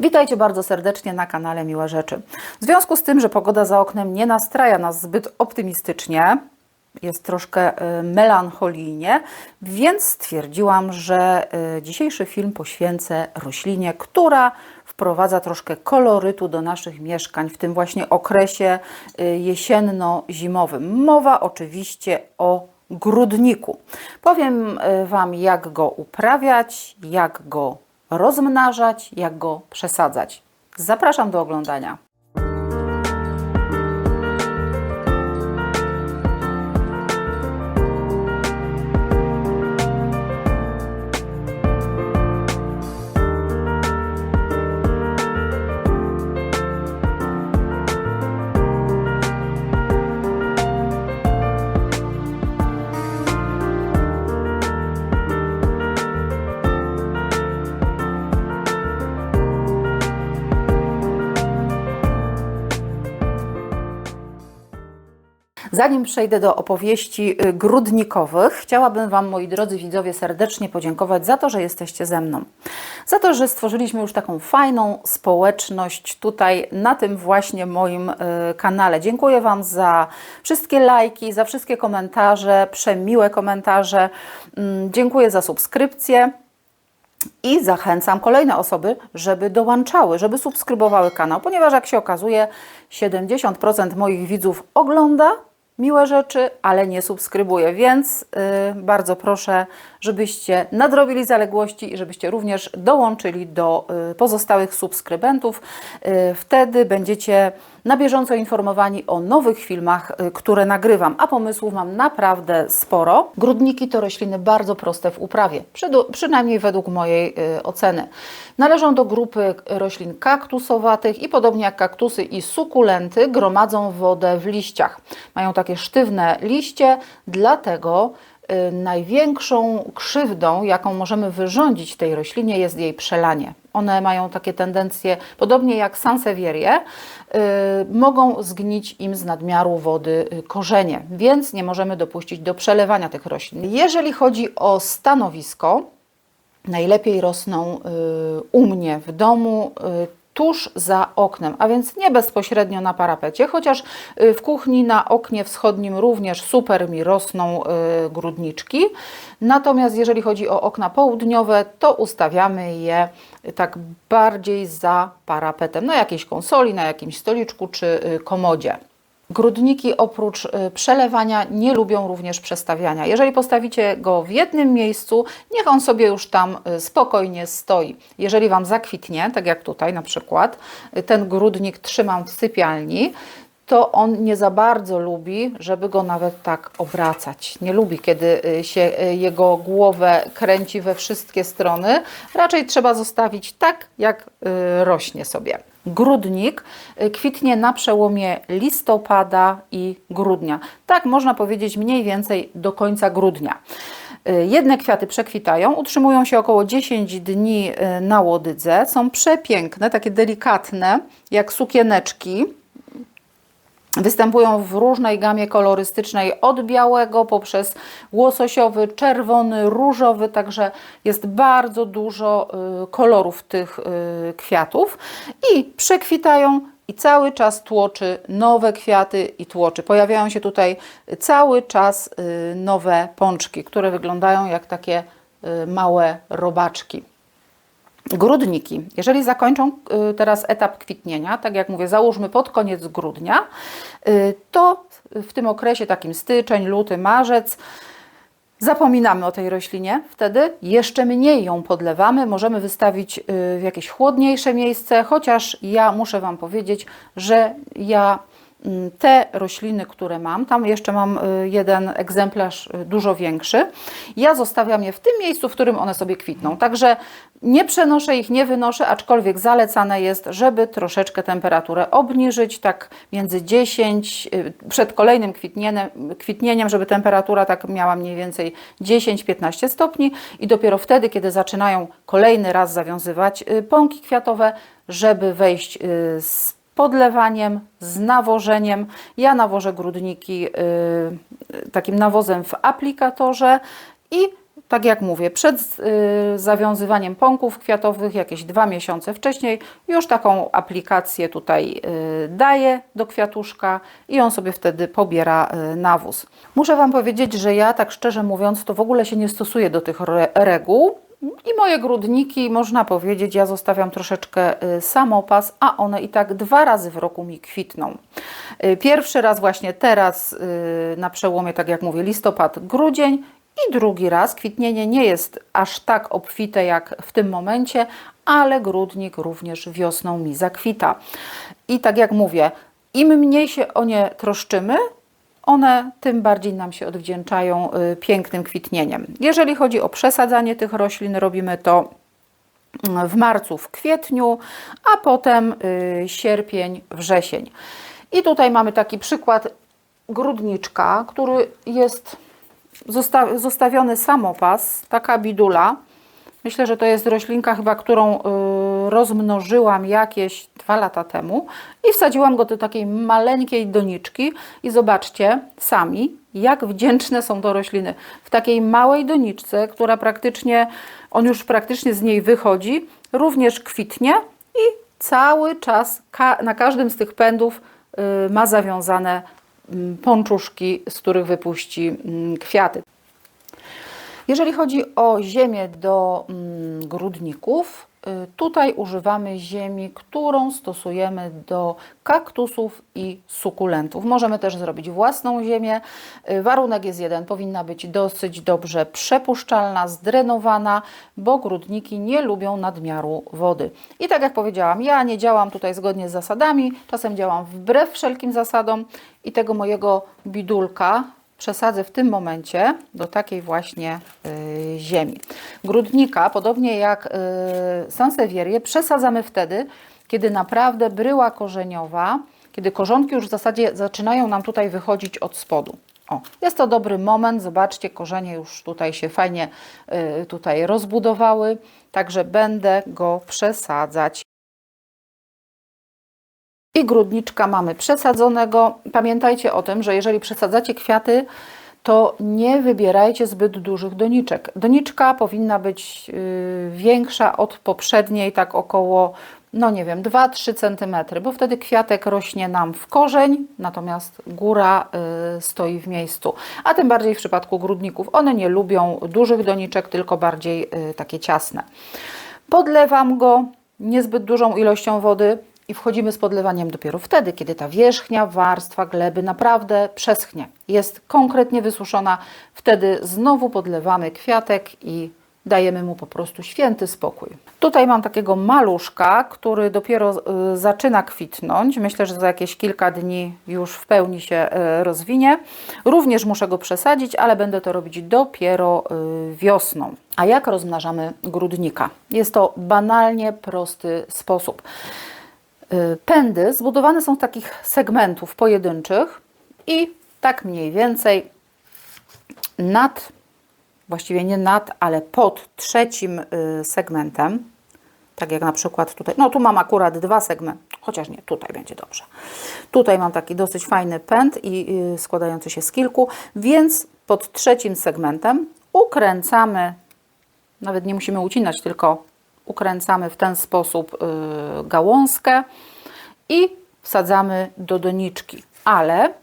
Witajcie bardzo serdecznie na kanale Miłe Rzeczy. W związku z tym, że pogoda za oknem nie nastraja nas zbyt optymistycznie, jest troszkę y, melancholijnie, więc stwierdziłam, że y, dzisiejszy film poświęcę roślinie, która wprowadza troszkę kolorytu do naszych mieszkań w tym właśnie okresie y, jesienno-zimowym. Mowa oczywiście o grudniku. Powiem Wam, jak go uprawiać, jak go rozmnażać, jak go przesadzać. Zapraszam do oglądania. Zanim przejdę do opowieści y, grudnikowych, chciałabym Wam, moi drodzy widzowie, serdecznie podziękować za to, że jesteście ze mną. Za to, że stworzyliśmy już taką fajną społeczność tutaj na tym właśnie moim y, kanale. Dziękuję Wam za wszystkie lajki, za wszystkie komentarze, przemiłe komentarze. Mm, Dziękuję za subskrypcję. I zachęcam kolejne osoby, żeby dołączały, żeby subskrybowały kanał, ponieważ jak się okazuje, 70% moich widzów ogląda miłe rzeczy, ale nie subskrybuje, więc y, bardzo proszę, żebyście nadrobili zaległości i żebyście również dołączyli do y, pozostałych subskrybentów. Y, wtedy będziecie na bieżąco informowani o nowych filmach, y, które nagrywam, a pomysłów mam naprawdę sporo. Grudniki to rośliny bardzo proste w uprawie, przynajmniej według mojej oceny. Należą do grupy roślin kaktusowatych i podobnie jak kaktusy i sukulenty gromadzą wodę w liściach. Mają takie sztywne liście, dlatego największą krzywdą, jaką możemy wyrządzić tej roślinie, jest jej przelanie. One mają takie tendencje, podobnie jak sansevierie, y, mogą zgnić im z nadmiaru wody y, korzenie, więc nie możemy dopuścić do przelewania tych roślin. Jeżeli chodzi o stanowisko, najlepiej rosną y, u mnie w domu. Y, Tuż za oknem, a więc nie bezpośrednio na parapecie, chociaż y, w kuchni na oknie wschodnim również super mi rosną y, grudniczki. Natomiast jeżeli chodzi o okna południowe, to ustawiamy je tak bardziej za parapetem, na jakiejś konsoli, na jakimś stoliczku czy y, komodzie. Grudniki oprócz y, przelewania nie lubią również przestawiania. Jeżeli postawicie go w jednym miejscu, niech on sobie już tam y, spokojnie stoi. Jeżeli Wam zakwitnie, tak jak tutaj na przykład, y, ten grudnik trzymam w sypialni, to on nie za bardzo lubi, żeby go nawet tak obracać. Nie lubi, kiedy y, się y, jego głowę kręci we wszystkie strony. Raczej trzeba zostawić tak, jak y, rośnie sobie. Grudnik kwitnie na przełomie listopada i grudnia. Tak można powiedzieć mniej więcej do końca grudnia. Jedne kwiaty przekwitają, utrzymują się około 10 dni na łodydze. Są przepiękne, takie delikatne, jak sukieneczki. Występują w różnej gamie kolorystycznej, od białego poprzez łososiowy, czerwony, różowy, także jest bardzo dużo y, kolorów tych y, kwiatów i przekwitają i cały czas tłoczy nowe kwiaty i tłoczy. Pojawiają się tutaj cały czas y, nowe pączki, które wyglądają jak takie małe robaczki. Grudniki. Jeżeli zakończą y, teraz etap kwitnienia, tak jak mówię, załóżmy pod koniec grudnia, y, to w tym okresie takim styczeń, luty, marzec zapominamy o tej roślinie. Wtedy jeszcze mniej ją podlewamy. Możemy wystawić y, w jakieś chłodniejsze miejsce, chociaż ja muszę Wam powiedzieć, że ja te rośliny, które mam, tam jeszcze mam y, jeden egzemplarz y, dużo większy, ja zostawiam je w tym miejscu, w którym one sobie kwitną. Także nie przenoszę ich, nie wynoszę, aczkolwiek zalecane jest, żeby troszeczkę temperaturę obniżyć, tak między 10, y, przed kolejnym kwitnieniem, kwitnieniem żeby temperatura tak miała mniej więcej 10-15 stopni i dopiero wtedy, kiedy zaczynają kolejny raz zawiązywać pąki kwiatowe, żeby wejść z podlewaniem, z nawożeniem. Ja nawożę grudniki y, takim nawozem w aplikatorze i tak jak mówię, przed y, zawiązywaniem pąków kwiatowych, jakieś dwa miesiące wcześniej, już taką aplikację tutaj y, daję do kwiatuszka i on sobie wtedy pobiera y, nawóz. Muszę Wam powiedzieć, że ja tak szczerze mówiąc, to w ogóle się nie stosuję do tych re reguł. I moje grudniki, można powiedzieć, ja zostawiam troszeczkę y, samopas, a one i tak dwa razy w roku mi kwitną. Y, Pierwszy raz właśnie teraz y, na przełomie, tak jak mówię, listopad, grudzień i drugi raz. Kwitnienie nie jest aż tak obfite jak w tym momencie, ale grudnik również wiosną mi zakwita. I tak jak mówię, im mniej się o nie troszczymy, one tym bardziej nam się odwdzięczają y, pięknym kwitnieniem. Jeżeli chodzi o przesadzanie tych roślin, robimy to w marcu, w kwietniu, a potem y, sierpień, wrzesień. I tutaj mamy taki przykład grudniczka, który jest zosta zostawiony samopas, taka bidula. Myślę, że to jest roślinka chyba, którą y, rozmnożyłam jakieś dwa lata temu i wsadziłam go do takiej maleńkiej doniczki i zobaczcie sami, jak wdzięczne są to rośliny. W takiej małej doniczce, która praktycznie, on już praktycznie z niej wychodzi, również kwitnie i cały czas na każdym z tych pędów y, ma zawiązane mm, pączuszki, z których wypuści mm, kwiaty. Jeżeli chodzi o ziemię do mm, grudników, tutaj używamy ziemi, którą stosujemy do kaktusów i sukulentów. Możemy też zrobić własną ziemię. Y, Warunek jest jeden, powinna być dosyć dobrze przepuszczalna, zdrenowana, bo grudniki nie lubią nadmiaru wody. I tak jak powiedziałam, ja nie działam tutaj zgodnie z zasadami, czasem działam wbrew wszelkim zasadom i tego mojego bidulka przesadzę w tym momencie do takiej właśnie y, ziemi. Grudnika, podobnie jak y, sansewierię, przesadzamy wtedy, kiedy naprawdę bryła korzeniowa, kiedy korzonki już w zasadzie zaczynają nam tutaj wychodzić od spodu. O, jest to dobry moment, zobaczcie, korzenie już tutaj się fajnie y, tutaj rozbudowały, także będę go przesadzać. I grudniczka mamy przesadzonego. Pamiętajcie o tym, że jeżeli przesadzacie kwiaty, to nie wybierajcie zbyt dużych doniczek. Doniczka powinna być yy, większa od poprzedniej, tak około, no nie wiem, 2-3 cm, bo wtedy kwiatek rośnie nam w korzeń, natomiast góra yy, stoi w miejscu. A tym bardziej w przypadku grudników. One nie lubią dużych doniczek, tylko bardziej yy, takie ciasne. Podlewam go niezbyt dużą ilością wody i wchodzimy z podlewaniem dopiero wtedy, kiedy ta wierzchnia warstwa gleby naprawdę przeschnie, jest konkretnie wysuszona. Wtedy znowu podlewamy kwiatek i dajemy mu po prostu święty spokój. Tutaj mam takiego maluszka, który dopiero y, zaczyna kwitnąć. Myślę, że za jakieś kilka dni już w pełni się y, rozwinie. Również muszę go przesadzić, ale będę to robić dopiero y, wiosną. A jak rozmnażamy grudnika? Jest to banalnie prosty sposób. Y, Pędy zbudowane są z takich segmentów pojedynczych i tak mniej więcej nad, właściwie nie nad, ale pod trzecim y, segmentem, tak jak na przykład tutaj, no tu mam akurat dwa segmenty, chociaż nie, tutaj będzie dobrze. Tutaj mam taki dosyć fajny pęd i y, składający się z kilku, więc pod trzecim segmentem ukręcamy, nawet nie musimy ucinać, tylko ukręcamy w ten sposób y, gałązkę i wsadzamy do doniczki. Ale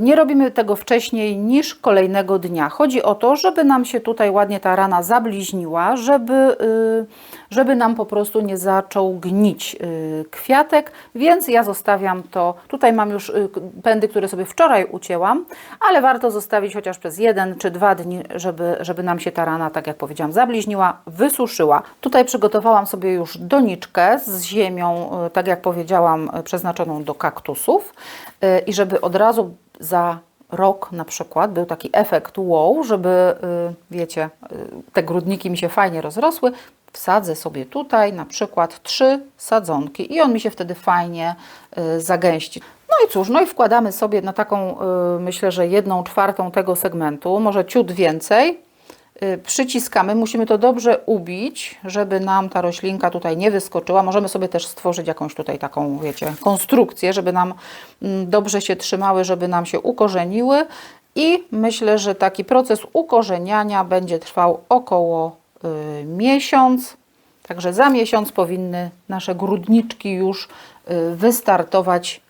nie robimy tego wcześniej niż kolejnego dnia. Chodzi o to, żeby nam się tutaj ładnie ta rana zabliźniła, żeby, y, żeby nam po prostu nie zaczął gnić y, kwiatek, więc ja zostawiam to. Tutaj mam już y, pędy, które sobie wczoraj ucięłam, ale warto zostawić chociaż przez jeden czy dwa dni, żeby, żeby nam się ta rana, tak jak powiedziałam, zabliźniła, wysuszyła. Tutaj przygotowałam sobie już doniczkę z ziemią, y, tak jak powiedziałam, y, przeznaczoną do kaktusów y, i żeby od razu za rok na przykład był taki efekt wow, żeby, y, wiecie, y, te grudniki mi się fajnie rozrosły, wsadzę sobie tutaj na przykład trzy sadzonki i on mi się wtedy fajnie y, zagęści. No i cóż, no i wkładamy sobie na taką, myślę, że jedną czwartą tego segmentu, może ciut więcej, przyciskamy, musimy to dobrze ubić, żeby nam ta roślinka tutaj nie wyskoczyła. Możemy sobie też stworzyć jakąś tutaj taką, wiecie, konstrukcję, żeby nam mm, dobrze się trzymały, żeby nam się ukorzeniły I myślę, że taki proces ukorzeniania będzie trwał około y, miesiąc. Także za miesiąc powinny nasze grudniczki już y, wystartować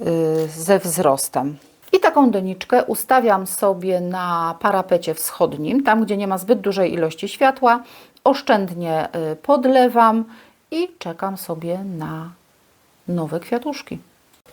y, ze wzrostem. I taką doniczkę ustawiam sobie na parapecie wschodnim, tam gdzie nie ma zbyt dużej ilości światła. Oszczędnie y, podlewam i czekam sobie na nowe kwiatuszki.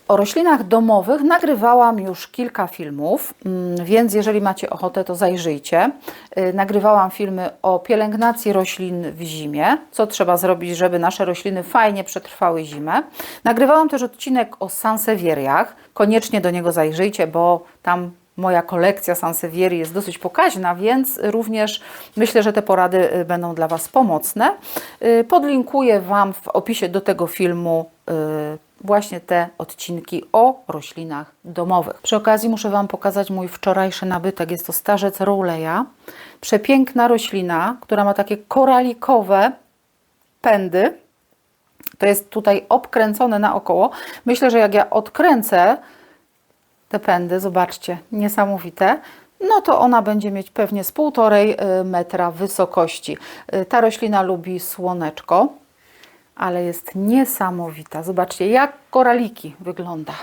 O roślinach domowych nagrywałam już kilka filmów, mm, więc jeżeli macie ochotę, to zajrzyjcie. Y, Nagrywałam filmy o pielęgnacji roślin w zimie, co trzeba zrobić, żeby nasze rośliny fajnie przetrwały zimę. Nagrywałam też odcinek o sansewieriach. Koniecznie do niego zajrzyjcie, bo tam moja kolekcja sansevierii jest dosyć pokaźna, więc również myślę, że te porady y, będą dla Was pomocne. Y, Podlinkuję Wam w opisie do tego filmu właśnie te odcinki o roślinach domowych. Przy okazji muszę Wam pokazać mój wczorajszy nabytek. Jest to starzec Rowleya. Przepiękna roślina, która ma takie koralikowe pędy. To jest tutaj obkręcone naokoło. Myślę, że jak ja odkręcę te pędy, zobaczcie, niesamowite, no to ona będzie mieć pewnie z półtorej y, metra wysokości. Y, Ta roślina lubi słoneczko, ale jest niesamowita. Zobaczcie, jak koraliki wygląda.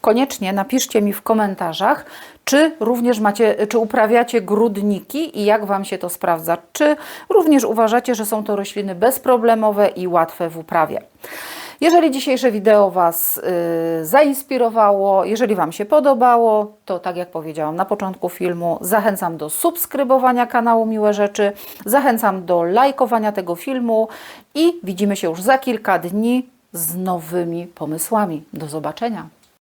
Koniecznie napiszcie mi w komentarzach, czy również macie, czy uprawiacie grudniki i jak Wam się to sprawdza. Czy również uważacie, że są to rośliny bezproblemowe i łatwe w uprawie. Jeżeli dzisiejsze wideo Was y, zainspirowało, jeżeli Wam się podobało, to tak jak powiedziałam na początku filmu, zachęcam do subskrybowania kanału Miłe Rzeczy, zachęcam do lajkowania tego filmu i widzimy się już za kilka dni z nowymi pomysłami. Do zobaczenia.